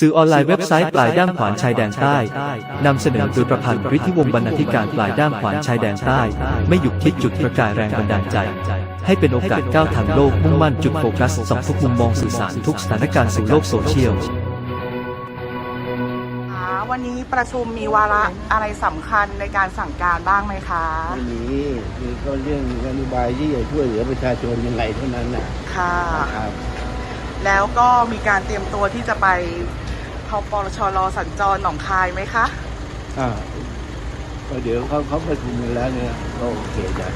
สื่อออนไลน์เว็บไซต์ปลายด้ามขวานชายแดนใต้นำเสนอโดยประพันธ์ฤทธิวงศ์บรรณาธิการปลายด้ามขวานชายแดนใต้ ไม่หยุดคิดจุดประกายแรงบันดาลใจ ให้เป็นโอกาสก้าวทางโลกมุ่งมั่นจุดโฟกัสสองทุกมุมมองสื่อสารทุกสถานการณ์สู่โลกโซเชียลคะวันนี้ประชุมมีวาระอะไรสำคัญในการสั่งการบ้างไหมคะไม่มีคือก็เรื่องนโยบายที่จะช่วยเหลือประชาชนยังไงเท่านั้นนะค่ะครับแล้วก็มีการเตรียมตัวที่จะไป พปชรสัญจรหนองคายไหมคะ อ่าก็เดี๋ยวเขาเขาประชุมกันแล้วเนี่ยก็โอเคจ้ะ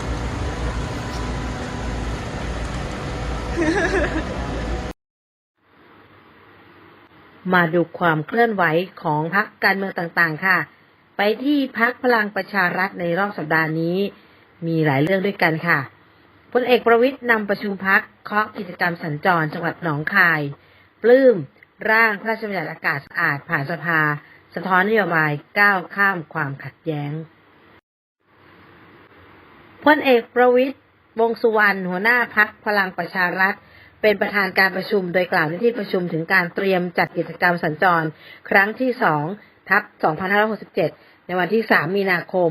มาดูความเคลื่อนไหวของพักการเมืองต่างๆ ค่ะ ไปที่พักพลังประชารัฐในรอบสัปดาห์นี้ มีหลายเรื่องด้วยกันค่ะพลเอกประวิทย์นำประชุมพักเคาะกิจกรรมสัญจรจังหวัดหนองคาย ปลื้ม ร่างพระราชบัญญัติอากาศสะอาดผ่านสภา สะท้อนนโยบายก้าวข้ามความขัดแย้งพลเอกประวิตยวงสุวรรณหัวหน้าพักพลังประชารัฐ เป็นประธานการประชุมโดยกล่าวในที่ประชุมถึงการเตรียมจัดกิจกรรมสัญจร ครั้งที่2ทับ 2567 ในวันที่ 3 มีนาคม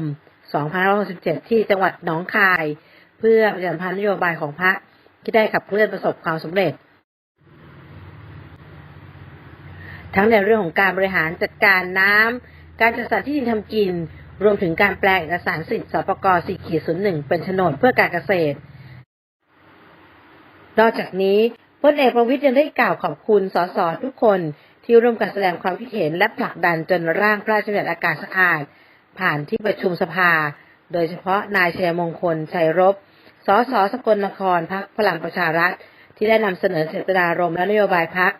2567 ที่จังหวัดหนองคาย เพื่อประชาสัมพันธ์นโยบายของพรรคที่ได้ขับเคลื่อนประสบความสำเร็จ ทั้งในเรื่องของการบริหารจัดการน้ำการจัดสรรที่ดินทำกิน รวมถึงการแปลเอกสารสิทธิ์สปก4ขีด01เป็นโฉนดเพื่อการเกษตร นอกจากนี้พลเอกประวิทย์ยังได้กล่าวขอบคุณสสทุกคนที่ร่วมกันแสดงความคิดเห็นและผลักดันจนร่างพระราชบัญญัติอากาศสะอาด ผ่านที่ประชุมสภา โดยเฉพาะนายชัยมงคลชัยรบสสสกลนครพักพลังประชารัฐ ที่ได้นำเสนอเจตนารมณ์และนโยบายพัก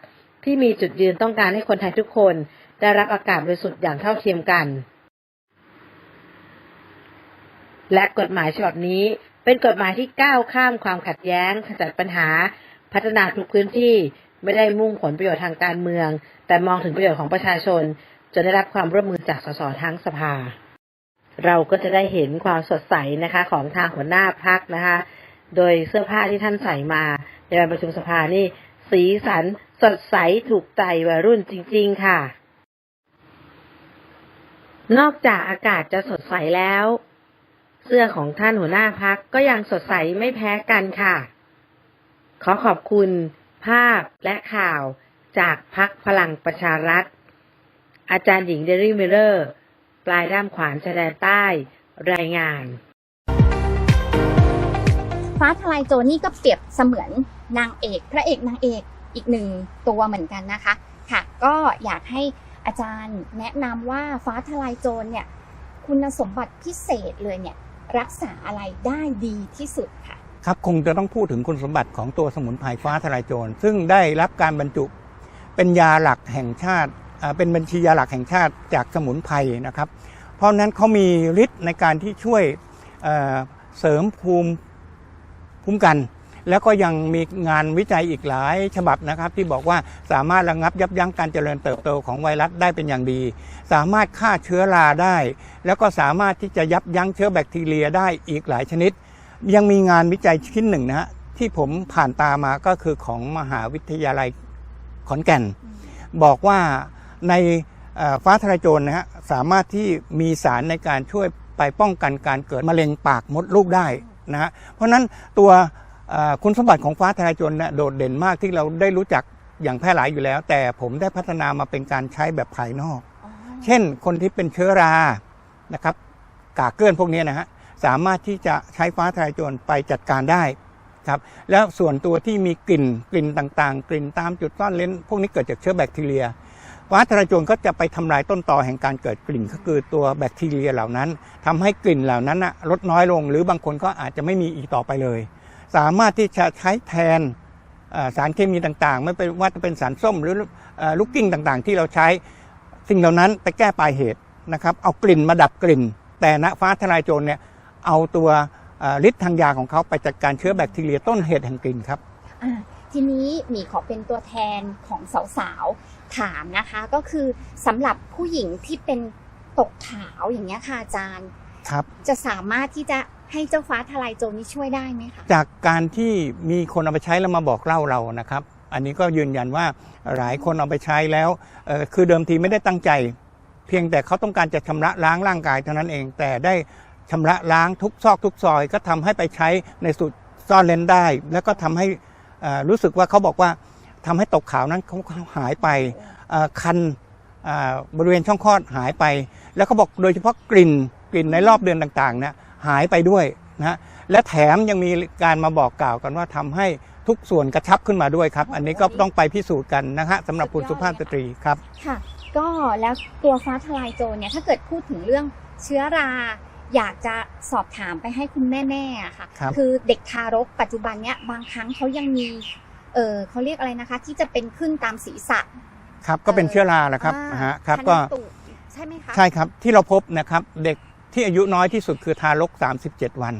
ที่มีจุดยืนต้องการให้คนไทยทุกคนได้รับอากาศบริสุทธิ์อย่างเท่าเทียมกัน และกฎหมายฉบับนี้เป็นกฎหมายที่ก้าวข้ามความขัดแย้งขจัดปัญหา พัฒนาทุกพื้นที่ไม่ได้มุ่งผลประโยชน์ทางการเมือง แต่มองถึงประโยชน์ของประชาชนจนได้รับความร่วมมือจากสสทั้งสภา เราก็จะได้เห็นความสดใสนะคะ ของทางหัวหน้าพักนะคะ โดยเสื้อผ้าที่ท่านใส่มาในการประชุมสภานี่ สีสันสดใสถูกใจวัยรุ่นจริง ๆ ค่ะ นอกจากอากาศจะสดใสแล้ว เสื้อของท่านหัวหน้าพักก็ยังสดใสไม่แพ้กันค่ะ ขอขอบคุณ ภาพและข่าวจากพักพลังประชารัฐ อาจารย์หญิงเดรี่มิเลอร์ ปลายด้ามขวานชายแดนใต้ รายงานฟ้าทลายโจรนี่ก็เปรียบเสมือน นางเอก พระเอกนางเอกอีกหนึ่งตัวเหมือนกันนะคะ ค่ะ ก็อยากให้อาจารย์แนะนำว่าฟ้าทลายโจรเนี่ยคุณสมบัติพิเศษเลยเนี่ยรักษาอะไรได้ดีที่สุดค่ะ ครับคงจะต้องพูดถึงคุณสมบัติของตัวสมุนไพรฟ้าทลายโจร ซึ่งได้รับการบรรจุ เป็นยาหลักแห่งชาติเป็นบัญชียาหลักแห่งชาติจากสมุนไพรนะครับ เพราะนั้นเขามีฤทธิ์ในการที่ช่วยเอ่อเสริมภูมิคุ้มกัน แล้วก็ยังมีงานวิจัยอีกหลายฉบับนะครับ ที่บอกว่าสามารถระงับยับยั้งการเจริญเติบโตของไวรัสได้เป็นอย่างดี สามารถฆ่าเชื้อราได้ แล้วก็สามารถที่จะยับยั้งเชื้อแบคทีเรียได้อีกหลายชนิด ยังมีงานวิจัยชิ้นหนึ่งนะฮะที่ผมผ่านตามาก็คือของมหาวิทยาลัยขอนแก่น บอกว่าในฟ้าทลายโจรนะฮะสามารถที่มีสารในการช่วยไปป้องกันการเกิดมะเร็งปากมดลูกได้นะฮะเพราะนั้นตัว คุณสมบัติของฟ้าทลายโจรนะโดดเด่นมากที่เราได้รู้จักอย่างแพร่หลายอยู่แล้ว แต่ผมได้พัฒนามาเป็นการใช้แบบภายนอก เช่นคนที่เป็นเชื้อรานะครับกากเกลื่อนพวกนี้นะฮะสามารถที่จะใช้ฟ้าทลายโจรไปจัดการได้ครับแล้วส่วนตัวที่มีกลิ่นกลิ่นต่างๆ กลิ่นตามจุดซ่อนเร้น พวกนี้เกิดจากเชื้อแบคทีเรียฟ้าทลายโจรก็จะไปทำลายต้นตอแห่งการเกิดกลิ่นก็คือตัวแบคทีเรียเหล่านั้นทำให้กลิ่นเหล่านั้นนะลดน้อยลง หรือบางคนก็อาจจะไม่มีอีกต่อไปเลย สามารถที่จะใช้แทนเอ่อสารเคมีต่างๆ ไม่เป็นว่าจะเป็นสารส้มหรือเอ่อลูกกิ้งต่างๆ ที่เราใช้สิ่งเหล่านั้นไปแก้ปลายเหตุนะครับเอากลิ่นมาดับกลิ่น แต่ณฟ้าทลายโจรเนี่ยเอาตัวเอ่อฤทธิ์ทางยาของเขาไปจัดการเชื้อแบคทีเรียต้นเหตุแห่งกลิ่นครับอ่าทีนี้หมีขอเป็นตัวแทนของสาวๆถามนะคะก็คือสำหรับผู้หญิงที่เป็นตกขาวอย่างเงี้ยค่ะอาจารย์ครับจะสามารถที่จะ ให้เจ้าฟ้าทลายโจรนี้ช่วยได้ไหมคะจากการที่มีคนเอาไปใช้แล้วมาบอกเล่าเรานะครับ อันนี้ก็ยืนยันว่าหลายคนเอาไปใช้แล้วเอ่อคือเดิมทีไม่ได้ตั้งใจ เพียงแต่เขาต้องการจะชำระล้างร่างกายเท่านั้นเอง แต่ได้ชำระล้างทุกซอกทุกซอย ก็ทำให้ไปใช้ในสุดซ่อนเลนได้ แล้วก็ทำให้เอ่อรู้สึกว่าเขาบอกว่าทำให้ตกขาวนั้นเขาหายไปเอ่อคันอ่าบริเวณช่องคลอดหายไป แล้วเขาบอกโดยเฉพาะกลิ่นกลิ่นในรอบเดือนต่างๆเนี่ย หายไปด้วยนะฮะและแถมยังมีการมาบอกกล่าวกันว่าทำให้ทุกส่วนกระชับขึ้นมาด้วยครับ อันนี้ก็ต้องไปพิสูจน์กันนะฮะสำหรับคุณสุภาพสตรีครับค่ะ ก็แล้วตัวฟ้าทลายโจรเนี่ยถ้าเกิดพูดถึงเรื่องเชื้อราอยากจะสอบถามไปให้คุณแม่ๆอะค่ะครับอเด็กทารกปัจจุบันเนี่ยบางครั้งเขายังมี เออเขาเรียกอะไรนะคะ ที่จะเป็นขึ้นตามศีรษะ ครับก็เป็นเชื้อราแหละครับอ่านะฮะครับคันก็ตุใช่ไหมคะใช่ครับที่เราพบนะครับเด็ก ที่อายุน้อยที่สุดคือทารก 37 วัน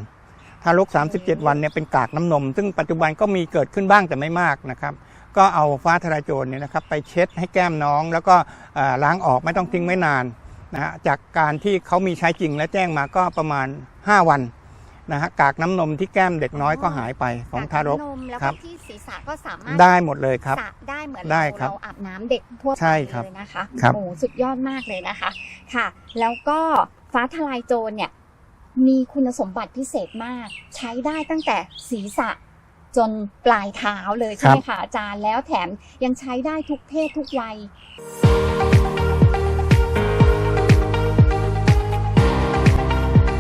ทารก 37 วันเนี่ยเป็นกากน้ำนม ซึ่งปัจจุบันก็มีเกิดขึ้นบ้างแต่ไม่มากนะครับก็เอาฟ้าทลายโจรเนี่ยนะครับไปเช็ดให้แก้มน้อง แล้วก็เอ่อล้างออกไม่ต้องทิ้งไว้นานนะฮะจากการที่เขามีใช้จริงและแจ้งมาก็ประมาณ 5 วันนะฮะกากน้ำนมที่แก้มเด็กน้อยก็หายไปของทารกกนมแล้วครัก็บที่ศีรษะก็สามารถได้หมดเลยครับสระได้เหมือนได้เราครับเราอาบน้ำเด็กทั่วไปใช่ครับเลยนะคะครับโอ้สุดยอดมากเลยนะคะค่ะ แล้วก็ ฟ้าทลายโจรเนี่ยมีคุณสมบัติพิเศษมาก ใช้ได้ตั้งแต่ศีรษะจนปลายเท้าเลยใช่ไหมคะอาจารย์แล้วแถมยังใช้ได้ทุกเพศทุกวัย